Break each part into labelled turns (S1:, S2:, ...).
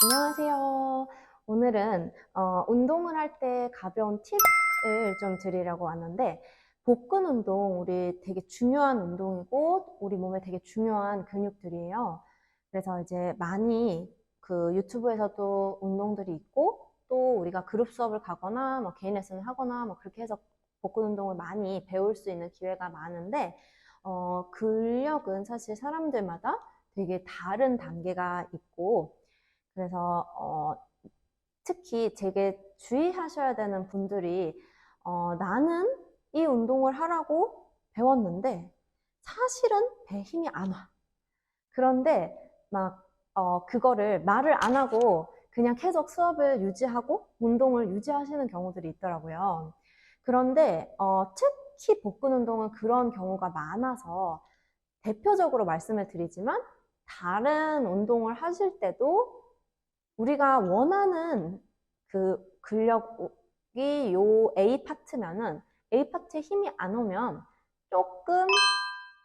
S1: 안녕하세요. 오늘은 어, 운동을 할 때 가벼운 팁을 좀 드리려고 왔는데 복근 운동 우리 되게 중요한 운동이고 우리 몸에 되게 중요한 근육들이에요. 그래서 이제 많이 그 유튜브에서도 운동들이 있고 또 우리가 그룹 수업을 가거나 뭐 개인 레슨을 하거나 뭐 그렇게 해서 복근 운동을 많이 배울 수 있는 기회가 많은데 어, 근력은 사실 사람들마다 되게 다른 단계가 있고 그래서 어, 특히 되게 주의하셔야 되는 분들이 어, 나는 이 운동을 하라고 배웠는데 사실은 배에 힘이 안 와. 그런데 막 어, 그거를 말을 안 하고 그냥 계속 수업을 유지하고 운동을 유지하시는 경우들이 있더라고요. 그런데 어, 특히 복근 운동은 그런 경우가 많아서 대표적으로 말씀을 드리지만 다른 운동을 하실 때도 우리가 원하는 그 근력이 요 A 파트면은 A 파트에 힘이 안 오면 조금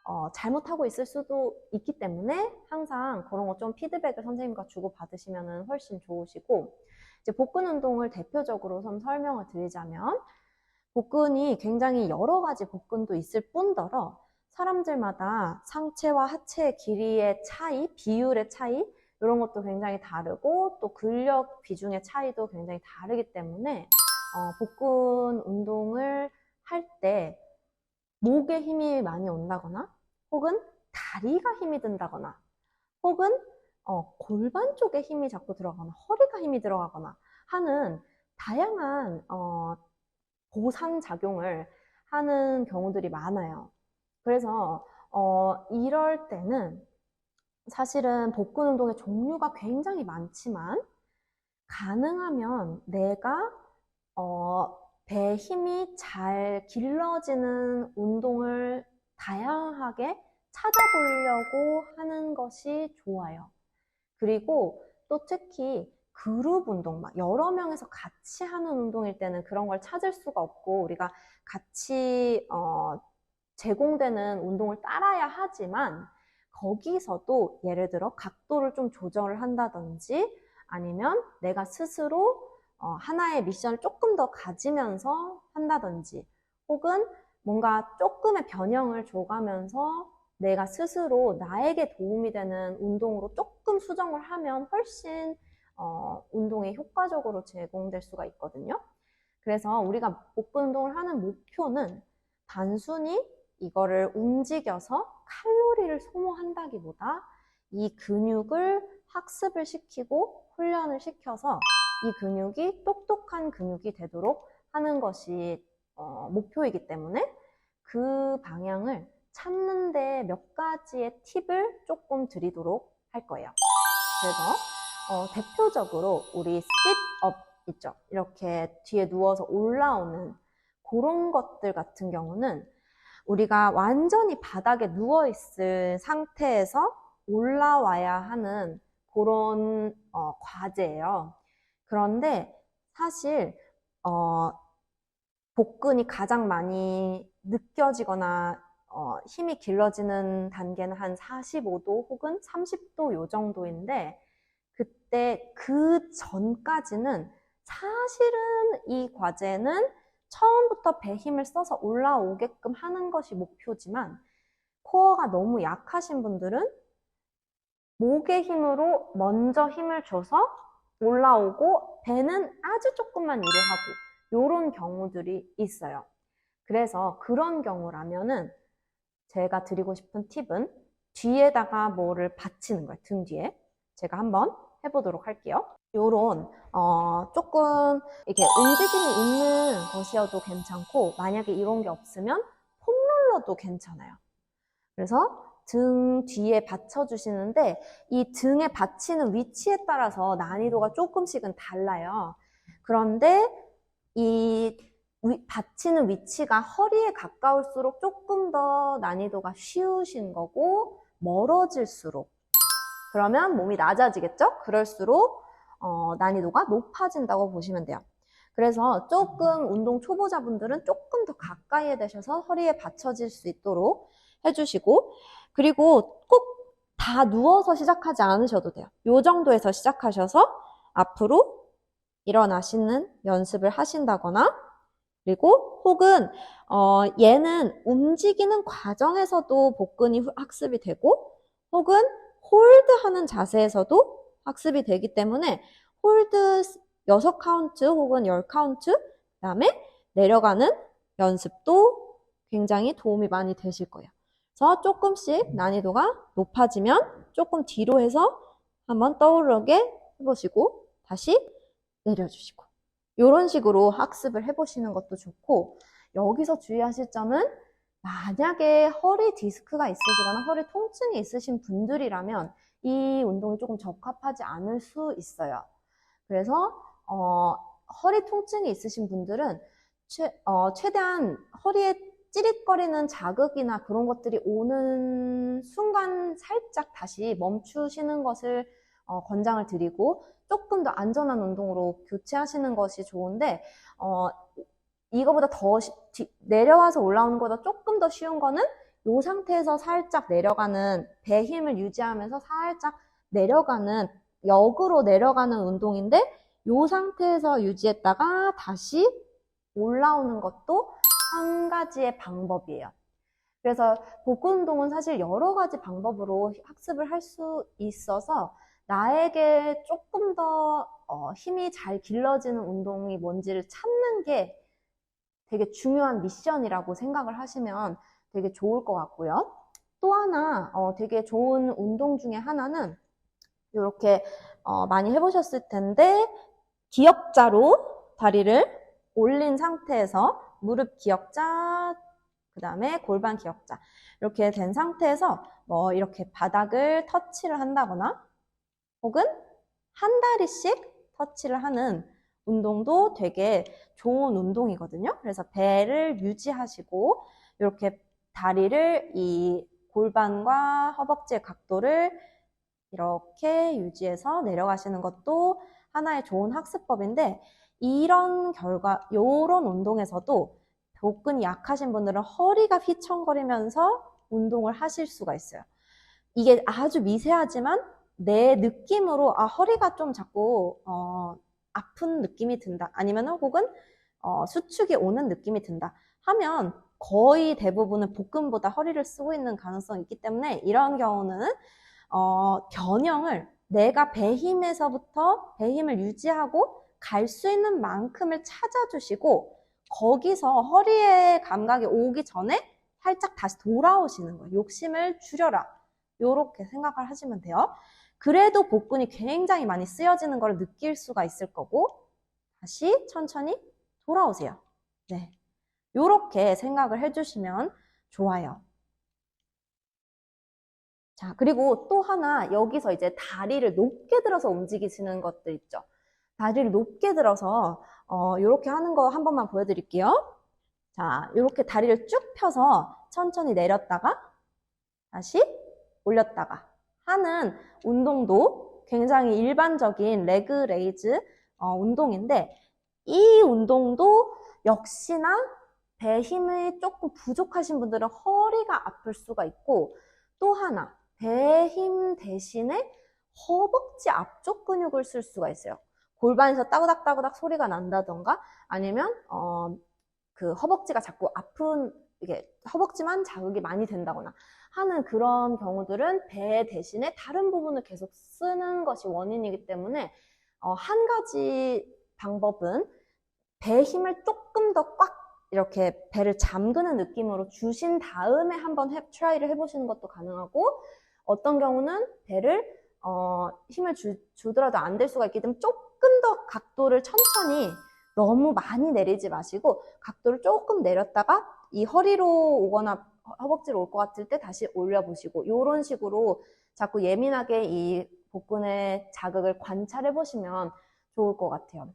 S1: 어, 잘못하고 있을 수도 있기 때문에 항상 그런 거 좀 피드백을 선생님과 주고 받으시면 훨씬 좋으시고 이제 복근 운동을 대표적으로 좀 설명을 드리자면 복근이 굉장히 여러 가지 복근도 있을 뿐더러 사람들마다 상체와 하체의 길이의 차이, 비율의 차이 이런 것도 굉장히 다르고 또 근력 비중의 차이도 굉장히 다르기 때문에 어, 복근 운동을 할 때 목에 힘이 많이 온다거나 혹은 다리가 힘이 든다거나 혹은 어, 골반 쪽에 힘이 자꾸 들어가거나 허리가 힘이 들어가거나 하는 다양한 어, 보상 작용을 하는 경우들이 많아요. 그래서 어, 이럴 때는 사실은 복근 운동의 종류가 굉장히 많지만 가능하면 내가 어, 배 힘이 잘 길러지는 운동을 다양하게 찾아보려고 하는 것이 좋아요. 그리고 또 특히 그룹 운동, 막 여러 명에서 같이 하는 운동일 때는 그런 걸 찾을 수가 없고 우리가 같이 어, 제공되는 운동을 따라야 하지만 거기서도 예를 들어 각도를 좀 조절을 한다든지 아니면 내가 스스로 어, 하나의 미션을 조금 더 가지면서 한다든지 혹은 뭔가 조금의 변형을 줘가면서 내가 스스로 나에게 도움이 되는 운동으로 조금 수정을 하면 훨씬 어, 운동에 효과적으로 제공될 수가 있거든요. 그래서 우리가 복근 운동을 하는 목표는 단순히 이거를 움직여서 칼로리를 소모한다기보다 이 근육을 학습을 시키고 훈련을 시켜서 이 근육이 똑똑한 근육이 되도록 하는 것이 어, 목표이기 때문에 그 방향을 찾는데 몇 가지의 팁을 조금 드리도록 할 거예요. 그래서 어, 대표적으로 우리 sit-up 있죠. 이렇게 뒤에 누워서 올라오는 그런 것들 같은 경우는 우리가 완전히 바닥에 누워있을 상태에서 올라와야 하는 그런 어, 과제예요. 그런데 사실 어, 복근이 가장 많이 느껴지거나 어, 힘이 길러지는 단계는 한 45도 혹은 30도 요 정도인데 그때 그 전까지는 사실은 이 과제는 처음부터 배 힘을 써서 올라오게끔 하는 것이 목표지만 코어가 너무 약하신 분들은 목의 힘으로 먼저 힘을 줘서 올라오고 배는 아주 조금만 일을 하고 이런 경우들이 있어요. 그래서 그런 경우라면은 제가 드리고 싶은 팁은 뒤에다가 뭐를 받치는 거예요. 등 뒤에. 제가 한번 해보도록 할게요. 요런 어, 조금 이렇게 움직임이 있는 것이어도 괜찮고 만약에 이런 게 없으면 폼롤러도 괜찮아요. 그래서 등 뒤에 받쳐주시는데 이 등에 받치는 위치에 따라서 난이도가 조금씩은 달라요. 그런데 이 위, 받치는 위치가 허리에 가까울수록 조금 더 난이도가 쉬우신 거고 멀어질수록 그러면 몸이 낮아지겠죠? 그럴수록 어, 난이도가 높아진다고 보시면 돼요. 그래서 조금 운동 초보자분들은 조금 더 가까이에 대셔서 허리에 받쳐질 수 있도록 해주시고 그리고 꼭
S2: 다 누워서 시작하지 않으셔도 돼요. 요 정도에서 시작하셔서 앞으로 일어나시는 연습을 하신다거나 그리고 혹은 어, 얘는 움직이는 과정에서도 복근이 후- 학습이 되고 혹은 홀드하는 자세에서도 학습이 되기 때문에 홀드 6카운트 혹은 10카운트 그다음에 내려가는 연습도 굉장히 도움이 많이 되실 거예요. 그래서 조금씩 난이도가 높아지면 조금 뒤로 해서 한번 떠오르게 해보시고 다시 내려주시고 이런 식으로 학습을 해보시는 것도 좋고 여기서 주의하실 점은 만약에 허리 디스크가 있으시거나 허리 통증이 있으신 분들이라면 이 운동이 조금 적합하지 않을 수 있어요. 그래서 어, 허리 통증이 있으신 분들은 최, 어, 최대한 허리에 찌릿거리는 자극이나 그런 것들이 오는 순간 살짝 다시 멈추시는 것을 어, 권장을 드리고 조금 더 안전한 운동으로 교체하시는 것이 좋은데 어, 이거보다 더 내려와서 올라오는 것보다 조금 더 쉬운 거는 이 상태에서 살짝 내려가는 배 힘을 유지하면서 살짝 내려가는 역으로 내려가는 운동인데 이 상태에서 유지했다가 다시 올라오는 것도 한 가지의 방법이에요. 그래서 복근 운동은 사실 여러 가지 방법으로 학습을 할 수 있어서 나에게 조금 더 어, 힘이 잘 길러지는 운동이 뭔지를 찾는 게 되게 중요한 미션이라고 생각을 하시면 되게 좋을 것 같고요. 또 하나 어, 되게 좋은 운동 중에 하나는 이렇게 어, 많이 해보셨을 텐데 기역자로 다리를 올린 상태에서 무릎 기역자, 그 다음에 골반 기역자 이렇게 된 상태에서 뭐 이렇게 바닥을 터치를 한다거나 혹은 한 다리씩 터치를 하는 운동도 되게 좋은 운동이거든요. 그래서 배를 유지하시고 이렇게 다리를 이 골반과 허벅지의 각도를 이렇게 유지해서 내려가시는 것도 하나의 좋은 학습법인데 이런 결과, 이런 운동에서도 복근이 약하신 분들은 허리가 휘청거리면서 운동을 하실 수가 있어요. 이게 아주 미세하지만 내 느낌으로 아 허리가 좀 자꾸 어, 아픈 느낌이 든다. 아니면 혹은 어, 수축이 오는 느낌이 든다. 하면 거의 대부분은 복근보다 허리를 쓰고 있는 가능성이 있기 때문에 이런 경우는 어, 변형을 내가 배 힘에서부터 배 힘을 유지하고 갈 수 있는 만큼을 찾아주시고 거기서 허리에 감각이 오기 전에 살짝 다시 돌아오시는 거예요. 욕심을 줄여라. 요렇게 생각을 하시면 돼요. 그래도 복근이 굉장히 많이 쓰여지는 걸 느낄 수가 있을 거고 다시 천천히 돌아오세요. 네. 요렇게 생각을 해주시면 좋아요. 자, 그리고 또 하나 여기서 이제 다리를 높게 들어서 움직이시는 것들 있죠. 다리를 높게 들어서 어, 이렇게 하는 거 한 번만 보여드릴게요. 자, 이렇게 다리를 쭉 펴서 천천히 내렸다가 다시 올렸다가 하는 운동도 굉장히 일반적인 레그 레이즈 어, 운동인데 이 운동도 역시나 배 힘이 조금 부족하신 분들은 허리가 아플 수가 있고 또 하나 배 힘 대신에 허벅지 앞쪽 근육을 쓸 수가 있어요. 골반에서 따그닥따그닥 소리가 난다던가 아니면 어, 그 허벅지가 자꾸 아픈 이게 허벅지만 자극이 많이 된다거나 하는 그런 경우들은 배 대신에 다른 부분을 계속 쓰는 것이 원인이기 때문에 어, 한 가지 방법은 배 힘을 조금 더 꽉 이렇게 배를 잠그는 느낌으로 주신 다음에 한번 해, 트라이를 해보시는 것도 가능하고 어떤 경우는 배를 어, 힘을 주, 주더라도 안 될 수가 있기 때문에 조금 더 각도를 천천히 너무 많이 내리지 마시고 각도를 조금 내렸다가 이 허리로 오거나 허벅지로 올 것 같을 때 다시 올려보시고 이런 식으로 자꾸 예민하게 이 복근의 자극을 관찰해 보시면 좋을 것 같아요.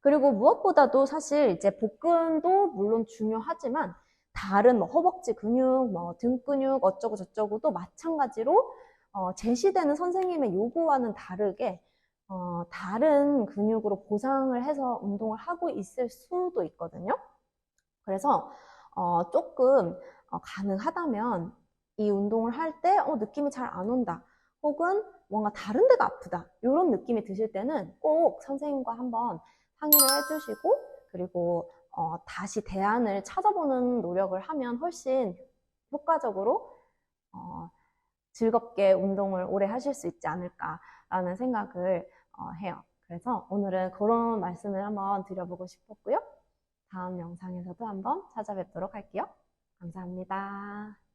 S2: 그리고 무엇보다도 사실 이제 복근도 물론 중요하지만 다른 뭐 허벅지 근육, 뭐 등 근육 어쩌고 저쩌고도 마찬가지로 어, 제시되는 선생님의 요구와는 다르게 어, 다른 근육으로 보상을 해서 운동을 하고 있을 수도 있거든요. 그래서 어, 조금 어, 가능하다면 이 운동을 할 때 어, 느낌이 잘 안 온다.
S1: 혹은 뭔가 다른 데가 아프다. 이런 느낌이 드실 때는 꼭 선생님과 한번 상의를 해주시고 그리고 어, 다시 대안을 찾아보는 노력을 하면 훨씬 효과적으로 어, 즐겁게 운동을 오래 하실 수 있지 않을까라는 생각을 어, 해요. 그래서 오늘은 그런 말씀을 한번 드려보고 싶었고요. 다음 영상에서도 한번 찾아뵙도록 할게요. 감사합니다.